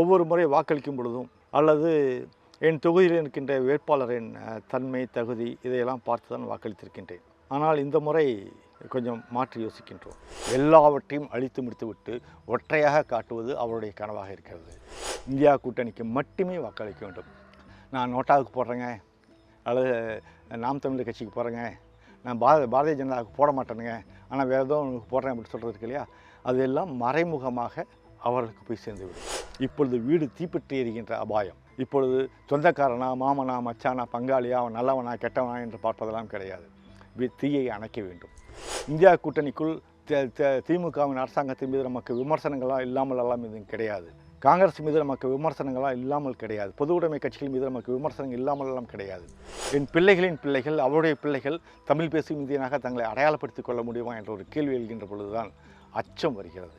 ஒவ்வொரு முறை வாக்களிக்கும் பொழுதும் அல்லது என் தொகுதியில் இருக்கின்ற வேட்பாளரின் தன்மை தகுதி இதையெல்லாம் பார்த்து தான் வாக்களித்திருக்கின்றேன். ஆனால் இந்த முறை கொஞ்சம் மாற்றி யோசிக்கின்றோம். எல்லாவற்றையும் அழித்து முடித்துவிட்டு ஒற்றையாக காட்டுவது அவருடைய கனவாக இருக்கிறது. இந்தியா கூட்டணிக்கு மட்டுமே வாக்களிக்க வேண்டும். நான் நோட்டாவுக்கு போடுறேங்க. அல்லது நாம் தமிழர் கட்சிக்கு போகிறேங்க நான் பாரத பாரதிய ஜனதாவுக்கு போட மாட்டேனுங்க. ஆனால் வேறு ஏதோ ஒன்று போடுறேன் அப்படின்னு சொல்கிறது இருக்கு இல்லையா? அதெல்லாம் மறைமுகமாக அவர்களுக்கு போய் சேர்ந்துவிடும். இப்பொழுது வீடு தீப்பற்றி எரிகின்ற அபாயம். இப்பொழுது சொந்தக்காரனா மாமனா மச்சானா பங்காளியா அவன் நல்லவனா கெட்டவனா என்று பார்ப்பதெல்லாம் கிடையாது. தீயை அணைக்க வேண்டும். இந்தியா கூட்டணிக்குள் திமுகவின் அரசாங்கத்தின் மீது நமக்கு விமர்சனங்களாக இல்லாமல் எல்லாம் இது கிடையாது. காங்கிரஸ் மீது நமக்கு விமர்சனங்களாக இல்லாமல் கிடையாது. பொது உடைமை கட்சிகள் மீது நமக்கு விமர்சனங்கள் இல்லாமல் எல்லாம் கிடையாது. என் பிள்ளைகளின் பிள்ளைகள் அவருடைய பிள்ளைகள் தமிழ் பேசும் இந்தியனாக தங்களை அடையாளப்படுத்திக் கொள்ள முடியுமா என்ற ஒரு கேள்வி எழுகின்ற பொழுதுதான் அச்சம் வருகிறது.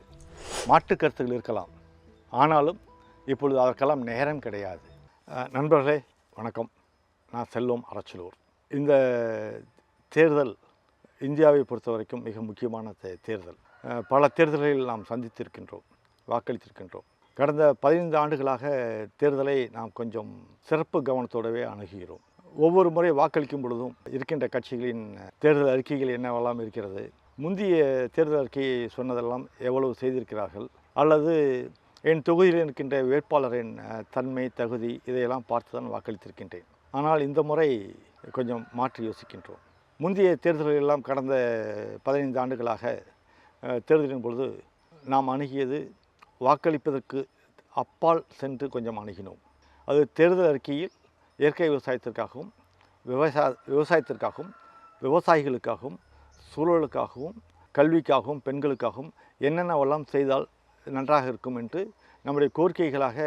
மாற்று கருத்துகள் இருக்கலாம். ஆனாலும் இப்பொழுது அதற்கெல்லாம் நேரம் கிடையாது. நண்பர்களே வணக்கம். நான் செல்வம் அரச்சலூர் இந்த தேர்தல் இந்தியாவை பொறுத்த வரைக்கும் மிக முக்கியமான தே- தேர்தல். பல தேர்தல்களில் நாம் சந்தித்திருக்கின்றோம் வாக்களித்திருக்கின்றோம். கடந்த பதினைந்து ஆண்டுகளாக தேர்தலை நாம் கொஞ்சம் சிறப்பு கவனத்தோடவே அணுகுகிறோம். ஒவ்வொரு முறை வாக்களிக்கும் பொழுதும் இருக்கின்ற கட்சிகளின் தேர்தல் அறிக்கைகள் என்னவெல்லாம் இருக்கிறது முந்தைய தேர்தல் அறிக்கையை சொன்னதெல்லாம் எவ்வளவு செய்திருக்கிறார்கள்? அல்லது என் தொகுதியில் இருக்கின்ற வேட்பாளரின் தன்மை தகுதி இதையெல்லாம் பார்த்து தான் வாக்களித்திருக்கின்றேன். ஆனால் இந்த முறை கொஞ்சம் மாற்றி யோசிக்கின்றோம். முந்தைய தேர்தல்களெல்லாம் கடந்த பதினைந்து ஆண்டுகளாக தேர்தலின் பொழுது நாம் அணுகியது வாக்களிப்பதற்கு அப்பால் சென்று கொஞ்சம் அணுகினோம். அது தேர்தல் அறிக்கையில் இயற்கை விவசாயத்திற்காகவும் விவசாய விவசாயத்திற்காகவும் விவசாயிகளுக்காகவும் சூழலுக்காகவும் கல்விக்காகவும் பெண்களுக்காகவும் என்னென்னவெல்லாம் செய்தால் நன்றாக இருக்கும் என்று நம்முடைய கோரிக்கைகளாக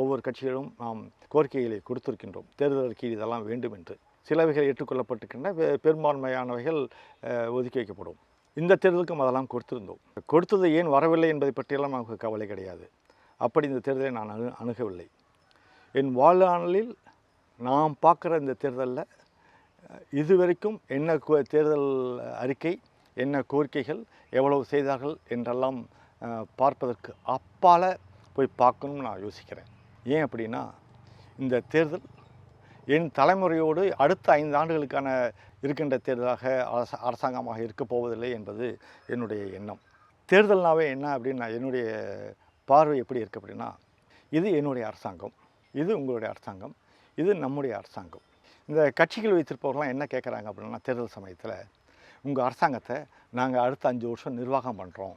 ஒவ்வொரு கட்சிகளும் நாம் கோரிக்கைகளை கொடுத்திருக்கின்றோம். தேர்தல் அறிக்கையில் இதெல்லாம் வேண்டும் என்று. சிலவைகள் ஏற்றுக்கொள்ளப்பட்டிருக்கின்றன. பெரும்பான்மையானவைகள் ஒதுக்கி வைக்கப்படும். இந்த தேர்தலுக்கும் அதெல்லாம் கொடுத்திருந்தோம். கொடுத்தது ஏன் வரவில்லை என்பதை பற்றியெல்லாம் நமக்கு கவலை கிடையாது. அப்படி இந்த தேர்தலை நான் அணு அணுகவில்லை. என் வாழ்நாளில் நாம் பார்க்குற இந்த தேர்தலில் இதுவரைக்கும் என்ன கோ- தேர்தல் அறிக்கை என்ன கோரிக்கைகள் எவ்வளவு செய்தார்கள் என்றெல்லாம் பார்ப்பதற்கு அப்பால் போய் பார்க்கணும்னு நான் யோசிக்கிறேன். ஏன் அப்படின்னா இந்த தேர்தல் என் தலைமுறையோடு அடுத்த ஐந்து ஆண்டுகளுக்கான இருக்கின்ற தேர்தலாக அரச அரசாங்கமாக இருக்கப் போவதில்லை என்பது என்னுடைய எண்ணம். தேர்தல்னாவே என்ன அப்படின்னா என்னுடைய பார்வை எப்படி இருக்குது அப்படின்னா இது என்னுடைய அரசாங்கம். இது உங்களுடைய அரசாங்கம். இது நம்முடைய அரசாங்கம். இந்த கட்சிகள் வைத்திருப்பவர்கள்லாம் என்ன கேட்குறாங்க அப்படின்னா தேர்தல் சமயத்தில் உங்கள் அரசாங்கத்தை நாங்கள் அடுத்த அஞ்சு வருஷம் நிர்வாகம் பண்ணுறோம்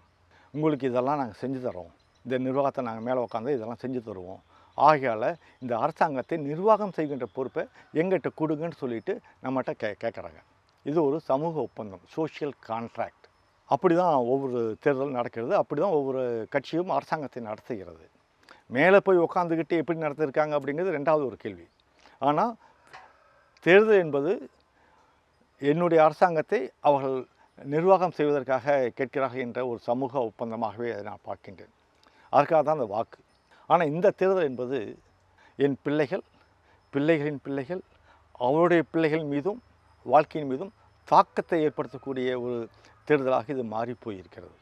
உங்களுக்கு இதெல்லாம் நாங்கள் செஞ்சு தரோம் இந்த நிர்வாகத்தை நாங்கள் மேலே உட்காந்து இதெல்லாம் செஞ்சு தருவோம். ஆகையால் இந்த அரசாங்கத்தை நிர்வாகம் செய்கின்ற பொறுப்பை எங்கிட்ட கொடுங்கன்னு சொல்லிட்டு நம்மகிட்ட கே கேட்குறாங்க இது ஒரு சமூக ஒப்பந்தம் சோஷியல் கான்ட்ராக்ட் அப்படி தான் ஒவ்வொரு தேர்தலும் நடக்கிறது. அப்படி தான் ஒவ்வொரு கட்சியும் அரசாங்கத்தை நடத்துகிறது. மேலே போய் உட்காந்துக்கிட்டு எப்படி நடத்திருக்காங்க அப்படிங்கிறது ரெண்டாவது ஒரு கேள்வி. ஆனால் தேர்தல் என்பது என்னுடைய அரசாங்கத்தை அவர்கள் நிர்வாகம் செய்வதற்காக கேட்கிறார்கள் என்ற ஒரு சமூக ஒப்பந்தமாகவே அதை நான் பார்க்கின்றேன். அதற்காக தான் அந்த வாக்கு. ஆனால் இந்த தேர்தல் என்பது என் பிள்ளைகள் பிள்ளைகளின் பிள்ளைகள் அவருடைய பிள்ளைகள் மீதும் வாழ்க்கையின் மீதும் தாக்கத்தை ஏற்படுத்தக்கூடிய ஒரு தேர்தலாக இது மாறி போயிருக்கிறது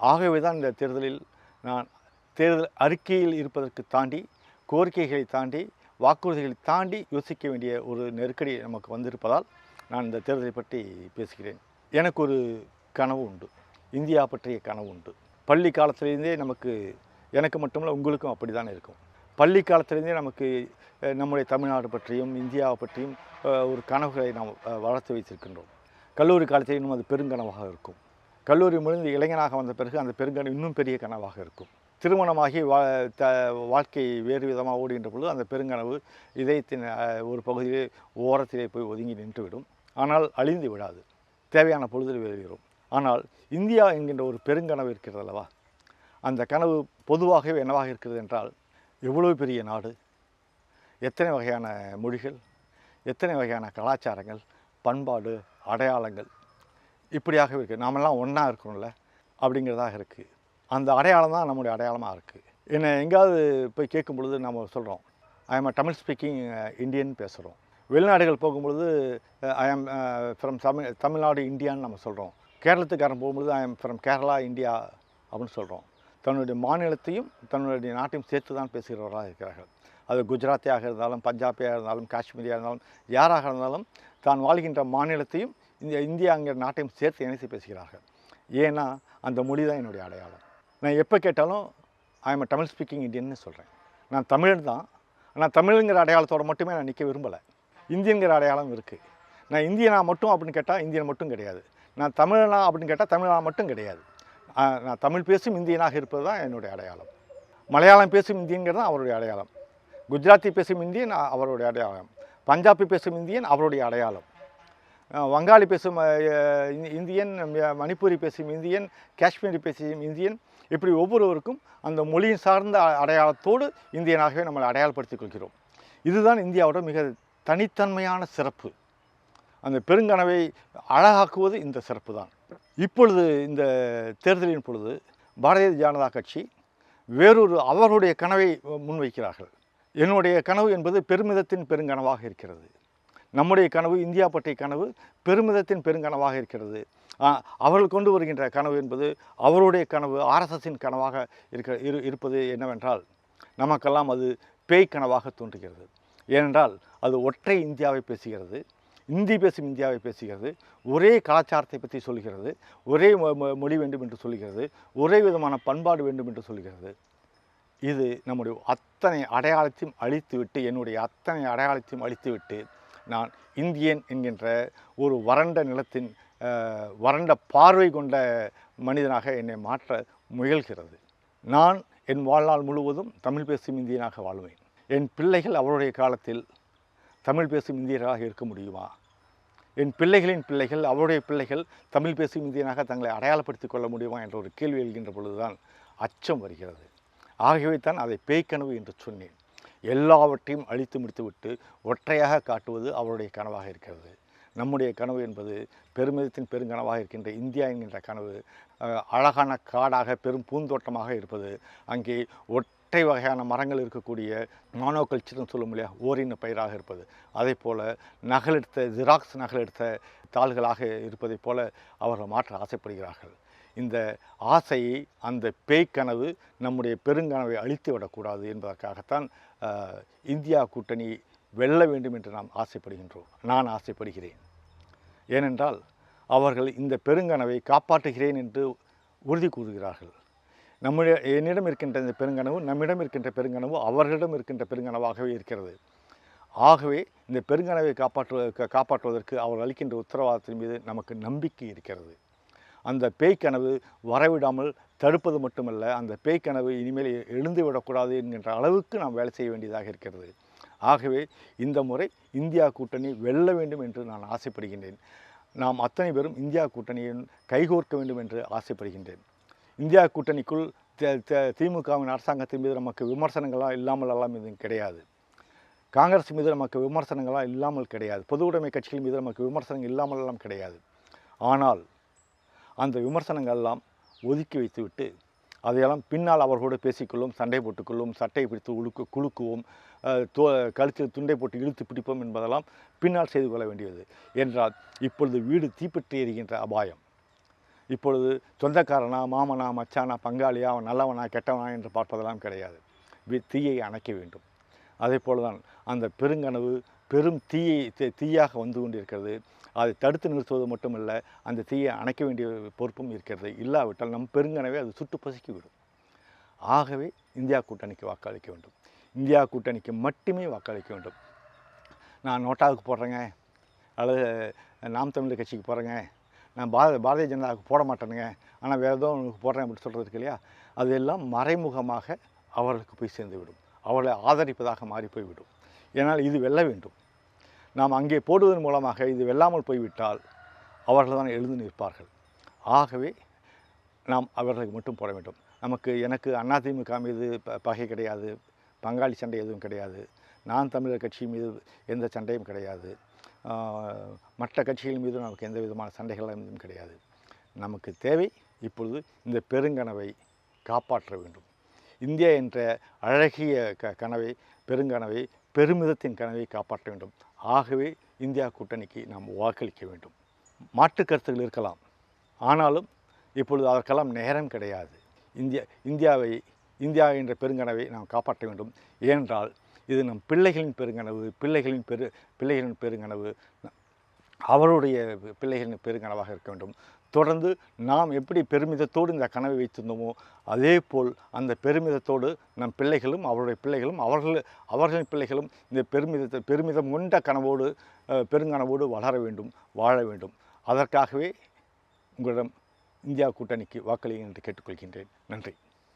ஆகவே தான் இந்த தேர்தலில் நான் தேர்தல் அறிக்கையில் இருப்பதற்கு தாண்டி கோரிக்கைகளை தாண்டி வாக்குறுதிகளை தாண்டி யோசிக்க வேண்டிய ஒரு நெருக்கடி நமக்கு வந்திருப்பதால் நான் இந்த தேர்தலை பற்றி பேசுகிறேன். எனக்கு ஒரு கனவு உண்டு. இந்தியா பற்றிய கனவு உண்டு. பள்ளி காலத்திலேருந்தே நமக்கு எனக்கு மட்டுமல்ல உங்களுக்கும் அப்படி தான் இருக்கும். பள்ளி காலத்திலேருந்தே நமக்கு நம்முடைய தமிழ்நாடு பற்றியும் இந்தியாவை பற்றியும் ஒரு கனவுகளை நாம் வளர்த்து வைத்திருக்கின்றோம். கல்லூரி காலத்தில் இன்னும் அது பெருங்கனவாக இருக்கும். கல்லூரி முடிந்து இளைஞனாக வந்த பிறகு அந்த பெருங்கனவு இன்னும் பெரிய கனவாக இருக்கும். திருமணமாகி வா த வாழ்க்கை வேறு விதமாக ஓடுகின்ற பொழுது அந்த பெருங்கனவு இதயத்தின் ஒரு பகுதியிலே ஓரத்திலே போய் ஒதுங்கி நின்றுவிடும். ஆனால் அழிந்து விடாது. தேவையான பொழுதில் வெளியேறும் ஆனால் இந்தியா என்கின்ற ஒரு பெருங்கனவு இருக்கிறது அல்லவா? அந்த கனவு பொதுவாகவே என்னவாக இருக்கிறது என்றால் எவ்வளோ பெரிய நாடு? எத்தனை வகையான மொழிகள்? எத்தனை வகையான கலாச்சாரங்கள்? பண்பாடு அடையாளங்கள்? இப்படியாகவே இருக்குது நாமெல்லாம் ஒன்றா இருக்கணும்ல அப்படிங்கிறதாக இருக்குது அந்த அடையாளம் தான் நம்முடைய அடையாளமாக இருக்குது என்னை எங்கேயாவது போய் கேட்கும் பொழுது நம்ம சொல்கிறோம் I am Tamil speaking Indian uh, பேசுகிறோம் வெளிநாடுகள் போகும்பொழுது I am from Tamil Tamil Nadu இந்தியான்னு நம்ம சொல்கிறோம் கேரளத்துக்காரன் போகும்பொழுது I am from Kerala India அப்படின்னு சொல்கிறோம் தன்னுடைய மாநிலத்தையும் தன்னுடைய நாட்டையும் சேர்த்து தான் பேசுகிறவர்களாக இருக்கிறார்கள். அது குஜராத்தியாக இருந்தாலும் பஞ்சாபியாக இருந்தாலும் காஷ்மீரியாக இருந்தாலும் யாராக இருந்தாலும் தான் வாழ்கின்ற மாநிலத்தையும் இந்த இந்தியாங்கிற நாட்டையும் சேர்த்து இணைத்து பேசுகிறார்கள். ஏன்னா அந்த மொழி தான் என்னுடைய அடையாளம். நான் எப்போ கேட்டாலும் ஐ எம் தமிழ் ஸ்பீக்கிங் இந்தியன்னு சொல்கிறேன் நான் தமிழன் தான். ஆனால் தமிழுங்கிற அடையாளத்தோட மட்டுமே நான் நிற்க விரும்பலை. இந்தியங்கிற அடையாளம் இருக்குது நான் இந்தியனா மட்டும் அப்படின்னு கேட்டால் இந்தியன் மட்டும் கிடையாது. நான் தமிழனா அப்படின்னு கேட்டால் தமிழனா மட்டும் கிடையாது. நான் தமிழ் பேசும் இந்தியனாக இருப்பது தான் என்னுடைய அடையாளம். மலையாளம் பேசும் இந்தியங்கிறது தான் அவருடைய அடையாளம். குஜராத்தி பேசும் இந்தியன் அவருடைய அடையாளம். பஞ்சாபி பேசும் இந்தியன் அவருடைய அடையாளம். வங்காளி பேசும் இந்தியன் மணிப்பூரி பேசும் இந்தியன் காஷ்மீரி பேசும் இந்தியன் இப்படி ஒவ்வொருவருக்கும் அந்த மொழியின் சார்ந்த அடையாளத்தோடு இந்தியனாகவே நம்மளை அடையாளப்படுத்திக் கொள்கிறோம். இதுதான் இந்தியாவோட மிக தனித்தன்மையான சிறப்பு. அந்த பெருங்கனவை அழகாக்குவது இந்த சிறப்பு தான் இப்பொழுது இந்த தேர்தலின் பொழுது பாரதிய ஜனதா கட்சி வேறொரு அவருடைய கனவை முன்வைக்கிறார்கள். என்னுடைய கனவு என்பது பெருமிதத்தின் பெருங்கனவாக இருக்கிறது. நம்முடைய கனவு இந்தியா பற்றிய கனவு பெருமிதத்தின் பெருங்கனவாக இருக்கிறது. அவர்கள் கொண்டு வருகின்ற கனவு என்பது அவருடைய கனவு ஆர்எஸ்எஸின் கனவாக இருக்க இரு இருப்பது என்னவென்றால் நமக்கெல்லாம் அது பேய் கனவாக தோன்றுகிறது. ஏனென்றால் அது ஒற்றை இந்தியாவை பேசுகிறது இந்தி பேசும் இந்தியாவை பேசுகிறது ஒரே கலாச்சாரத்தை பற்றி சொல்கிறது ஒரே மொ- மொ- மொழி வேண்டும் என்று சொல்கிறது ஒரே விதமான பண்பாடு வேண்டும் என்று சொல்கிறது. இது நம்முடைய அத்தனை அடையாளத்தையும் அழித்துவிட்டு என்னுடைய அத்தனை அடையாளத்தையும் அழித்துவிட்டு நான் இந்தியன் என்கின்ற ஒரு வறண்ட நிலத்தின் வறண்ட பார்வை கொண்ட மனிதனாக என்னை மாற்ற முயல்கிறது. நான் என் வாழ்நாள் முழுவதும் தமிழ் பேசும் இந்தியனாக வாழ்வேன். என் பிள்ளைகள் அவருடைய காலத்தில் தமிழ் பேசும் இந்தியர்களாக இருக்க முடியுமா? என் பிள்ளைகளின் பிள்ளைகள் அவருடைய பிள்ளைகள் தமிழ் பேசும் இந்தியனாக தங்களை அடையாளப்படுத்திக் கொள்ள முடியுமா என்ற ஒரு கேள்வி எழுகின்ற பொழுதுதான் அச்சம் வருகிறது. ஆகவே தான் அதை பேய்க்கனவு என்று சொன்னேன். எல்லாவற்றையும் அழித்து முடித்துவிட்டு ஒற்றையாக காட்டுவது அவருடைய கனவாக இருக்கிறது. நம்முடைய கனவு என்பது பெருமிதத்தின் பெருங்கனவாக இருக்கின்ற இந்தியா என்கின்ற கனவு அழகான காடாக பெரும் பூந்தோட்டமாக இருப்பது அங்கே ஒற்றை வகையான மரங்கள் இருக்கக்கூடிய மானோகல்ச்சர்னு சொல்லும் இல்லையா ஓரின பயிராக இருப்பது. அதே போல் நகலெடுத்த ஜிராக்ஸ் நகலெடுத்த தாள்களாக இருப்பதைப் போல அவர்கள் மாற்ற ஆசைப்படுகிறார்கள். இந்த ஆசையை அந்த பேய்க்கனவு நம்முடைய பெருங்கனவை அழித்து விடக்கூடாது என்பதற்காகத்தான் இந்தியா கூட்டணி வெல்ல வேண்டும் என்று நாம் ஆசைப்படுகின்றோம். நான் ஆசைப்படுகிறேன். ஏனென்றால் அவர்கள் இந்த பெருங்கனவை காப்பாற்றுகிறேன் என்று உறுதி கூறுகிறார்கள். நம்முடைய என்னிடம் இருக்கின்ற இந்த பெருங்கனவு நம்மிடம் இருக்கின்ற பெருங்கனவு அவர்களிடம் இருக்கின்ற பெருங்கனவாகவே இருக்கிறது. ஆகவே இந்த பெருங்கனவை காப்பாற்று காப்பாற்றுவதற்கு அவர் அளிக்கின்ற உத்தரவாதத்தின் மீது நமக்கு நம்பிக்கை இருக்கிறது. அந்த பேய்க்கனவு வரவிடாமல் தடுப்பது மட்டுமல்ல அந்த பேய்க்கனவு இனிமேல் எழுந்து விடக்கூடாது என்கின்ற அளவுக்கு நாம் வேலை செய்ய வேண்டியதாக இருக்கிறது. ஆகவே இந்த முறை இந்தியா கூட்டணி வெல்ல வேண்டும் என்று நான் ஆசைப்படுகின்றேன். நாம் அத்தனை பேரும் இந்தியா கூட்டணியின் கைகோர்க்க வேண்டும் என்று ஆசைப்படுகின்றேன். இந்தியா கூட்டணிக்குள் திமுகவின் அரசாங்கத்தின் மீது நமக்கு விமர்சனங்கள்லாம் இல்லாமல் எல்லாம் இது கிடையாது. காங்கிரஸ் மீது நமக்கு விமர்சனங்களாக இல்லாமல் கிடையாது. பொது உடைமை கட்சிகள் மீது நமக்கு விமர்சனங்கள் இல்லாமல் எல்லாம் கிடையாது. ஆனால் அந்த விமர்சனங்கள் எல்லாம் ஒதுக்கி வைத்துவிட்டு அதையெல்லாம் பின்னால் அவர்களோடு பேசிக்கொள்ளும் சண்டை போட்டுக்கொள்ளும் சட்டை பிடித்து உழுக்க குலுக்குவோம் தோ கழுத்தில் துண்டை போட்டு இழுத்து பிடிப்போம் என்பதெல்லாம் பின்னால் செய்து கொள்ள வேண்டியது. என்றால் இப்பொழுது வீடு தீப்பற்றி எரிகின்ற அபாயம். இப்பொழுது சொந்தக்காரனா மாமனா மச்சானா பங்காளியா அவன் நல்லவனா கெட்டவனா என்று பார்ப்பதெல்லாம் கிடையாது. வி- தீயை அணைக்க வேண்டும். அதே போல தான் அந்த பெருங்கனவு பெரும் தீயை தீயாக வந்து கொண்டிருக்கிறது. அதை தடுத்து நிறுத்துவது மட்டுமல்ல அந்த தீயை அணைக்க வேண்டிய பொறுப்பும் இருக்கிறது. இல்லாவிட்டால் நம் பெருங்கனவே அது சுட்டு பசுக்கிவிடும். ஆகவே இந்தியா கூட்டணிக்கு வாக்களிக்க வேண்டும். இந்தியா கூட்டணிக்கு மட்டுமே வாக்களிக்க வேண்டும். நான் நோட்டாவுக்கு போடுறேங்க. அல்லது நாம் தமிழர் கட்சிக்கு போகிறேங்க நான் பாரத பாரதிய ஜனதாவுக்கு போட மாட்டேனுங்க. ஆனால் வேறு ஏதோ உனக்கு போடுறேன் அப்படின்னு சொல்கிறது இருக்கு இல்லையா அதெல்லாம் மறைமுகமாக அவர்களுக்கு போய் சேர்ந்து விடும் அவர்களை ஆதரிப்பதாக மாறி போய்விடும் ஏனால் இது வெல்ல வேண்டும். நாம் அங்கே போடுவதன் மூலமாக இது வெல்லாமல் போய்விட்டால் அவர்கள் தான் எழுந்து நிற்பார்கள். ஆகவே நாம் அவர்களுக்கு மட்டும் போட வேண்டும். நமக்கு எனக்கு அதிமுக மீது ப- பகை கிடையாது. பங்காளி சண்டை எதுவும் கிடையாது. நான் தமிழர் கட்சி மீது எந்த சண்டையும் கிடையாது. மற்ற கட்சிகள் மீது நமக்கு எந்த விதமான சண்டைகள் எதுவும் கிடையாது. நமக்கு தேவை இப்பொழுது இந்த பெருங்கனவை காப்பாற்ற வேண்டும். இந்தியா என்ற அழகிய க கனவை பெருங்கனவை பெருமிதத்தின் கனவை காப்பாற்ற வேண்டும். ஆகவே இந்தியா கூட்டணிக்கு நாம் வாக்களிக்க வேண்டும். மாற்று கருத்துகள் இருக்கலாம். ஆனாலும் இப்பொழுது அதற்கெல்லாம் நேரம் கிடையாது. இந்தியா இந்தியாவை இந்தியா என்ற பெருங்கனவை நாம் காப்பாற்ற வேண்டும். ஏனென்றால் இது நம் பிள்ளைகளின் பெருங்கனவு பிள்ளைகளின் பெரு பிள்ளைகளின் பெருங்கனவு அவருடைய பிள்ளைகளின் பெருங்கனவாக இருக்க வேண்டும். தொடர்ந்து நாம் எப்படி பெருமிதத்தோடு இந்த கனவை வைத்திருந்தோமோ அதே போல் அந்த பெருமிதத்தோடு நம் பிள்ளைகளும் அவருடைய பிள்ளைகளும் அவர்கள் அவர்களின் பிள்ளைகளும் இந்த பெருமிதத்தை பெருமிதம் கொண்ட கனவோடு பெருங்கனவோடு வளர வேண்டும் வாழ வேண்டும். அதற்காகவே உங்களிடம் இந்தியா கூட்டணிக்கு வாக்களியுங்கள் என்று கேட்டுக்கொள்கின்றேன். நன்றி.